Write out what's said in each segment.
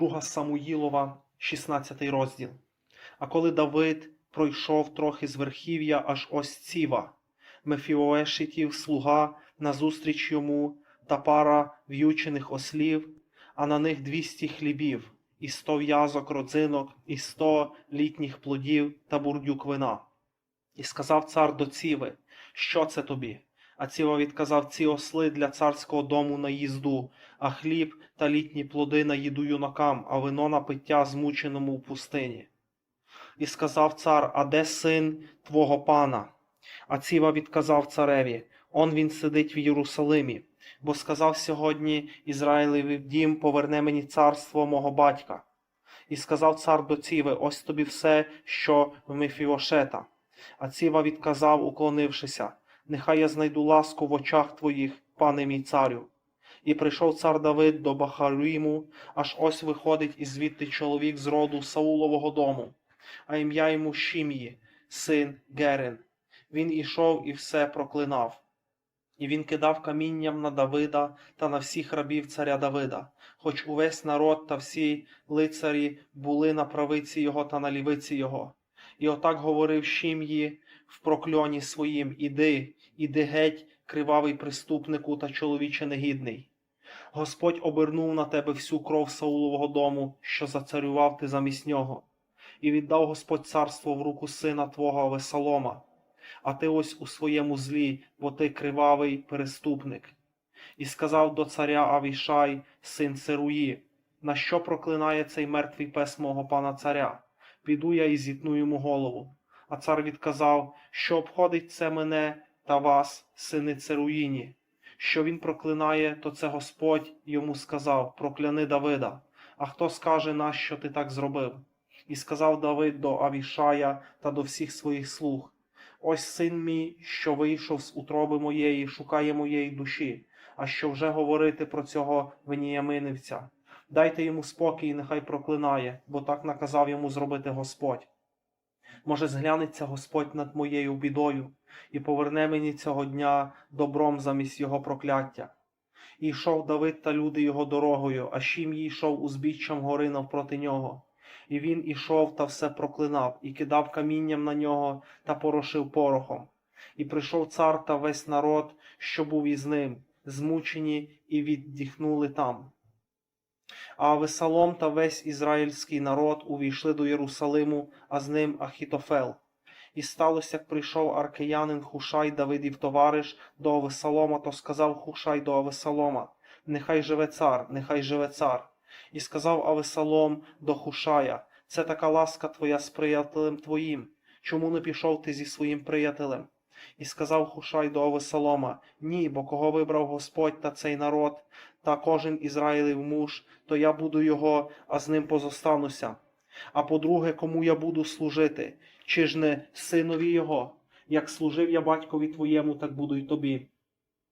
Друга Самуїлова, 16 розділ. А коли Давид пройшов трохи з верхів'я аж ось ціва, Мефіоешитів слуга назустріч йому та пара в'ючених ослів, а на них двісті хлібів, і сто в'язок родзинок, і сто літніх плодів та бурдюк вина. І сказав цар до ціви, що це тобі? А ціва відказав ці осли для царського дому на їзду, а хліб та літні плоди на їду юнакам, а вино на пиття змученому в пустині. І сказав цар, а де син твого пана? А ціва відказав цареві, он він сидить в Єрусалимі, бо сказав сьогодні Ізраїлеві дім, поверне мені царство мого батька. І сказав цар до ціви, ось тобі все, що в Мефіошета. А ціва відказав, уклонившися, нехай я знайду ласку в очах твоїх, пане мій царю. І прийшов цар Давид до Бахаріму, аж ось виходить із звідти чоловік з роду Саулового дому, а ім'я йому Шім'ї, син Герин. Він ішов і все проклинав. І він кидав камінням на Давида та на всіх рабів царя Давида, хоч увесь народ та всі лицарі були на правиці його та на лівиці його. І отак говорив Шім'ї в прокльоні своїм: Іди, іди геть, кривавий приступнику та чоловіче негідний. Господь обернув на тебе всю кров Саулового дому, що зацарював ти замість нього, і віддав Господь царство в руку сина твого Авесалома, а ти ось у своєму злі, бо ти кривавий переступник. І сказав до царя Авішай, син Церуї, на що проклинає цей мертвий пес мого пана царя? Піду я і зітну йому голову. А цар відказав, що обходить це мене та вас, сини Церуїні. Що він проклинає, то це Господь йому сказав: Прокляни Давида. А хто скаже, нащо ти так зробив? І сказав Давид до Авішая та до всіх своїх слуг: Ось син мій, що вийшов з утроби моєї, шукає моєї душі, а що вже говорити про цього веніяминівця. Дайте йому спокій, нехай проклинає, бо так наказав йому зробити Господь. Може, зглянеться Господь над моєю бідою і поверне мені цього дня добром замість його прокляття. І йшов Давид та люди його дорогою, а Шім'ї йшов узбіччям гори навпроти нього. І він ішов та все проклинав, і кидав камінням на нього та порошив порохом. І прийшов цар та весь народ, що був із ним, змучені і віддихнули там. А Авесалом та весь ізраїльський народ увійшли до Єрусалиму, а з ним Ахітофел. І сталося, як прийшов аркеянин Хушай Давидів товариш до Авесалома, то сказав Хушай до Авесалома: Нехай живе цар, нехай живе цар. І сказав Авесалом до Хушая: Це така ласка твоя з приятелем твоїм. Чому не пішов ти зі своїм приятелем? І сказав Хушай до Авесалома: Ні, бо кого вибрав Господь та цей народ, та кожен Ізраїлів муж, то я буду його, а з ним позостануся. А по-друге, кому я буду служити, чи ж не синові його? Як служив я батькові твоєму, так буду й тобі.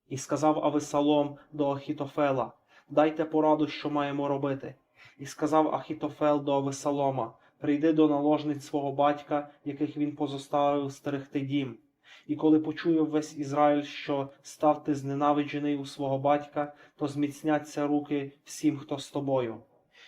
І сказав Авесалом до Ахітофела: Дайте пораду, що маємо робити. І сказав Ахітофел до Авесалома: Прийди до наложниць свого батька, яких він позоставив стерегти дім. І коли почує весь Ізраїль, що став ти зненавиджений у свого батька, то зміцняться руки всім, хто з тобою.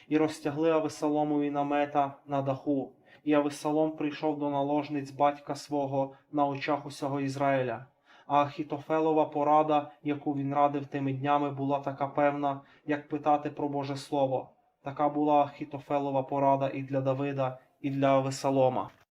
І розтягли Авесаломові намета на даху, і Авесалом прийшов до наложниць батька свого на очах усього Ізраїля. А Ахітофелова порада, яку він радив тими днями, була така певна, як питати про Боже Слово. Така була Ахітофелова порада і для Давида, і для Авесалома.